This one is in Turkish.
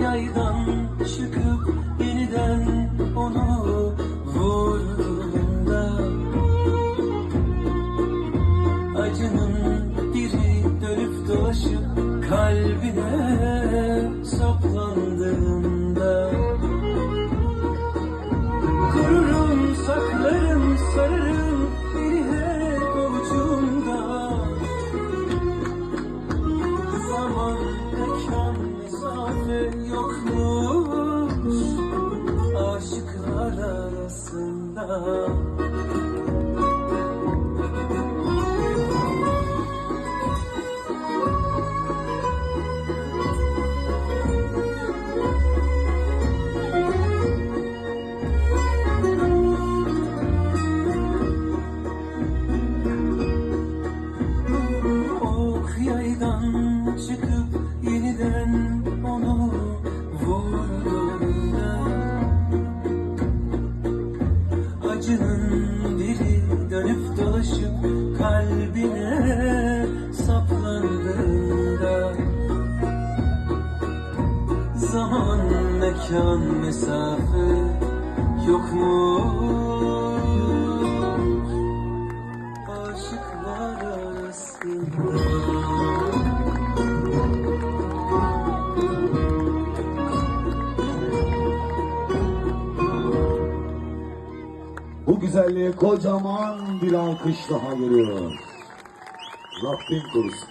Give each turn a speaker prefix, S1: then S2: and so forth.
S1: yaydan çıkıp yeniden onu vurduğunda Acının biri dönüp dolaşıp kalbine saplandığında mekan, mesafe yokmuş. Aşıklar arasında mekan, mesafe yok mu? Aşıklar arasında
S2: Bu güzelliğe kocaman bir alkış daha geliyor. Rabbim korusun.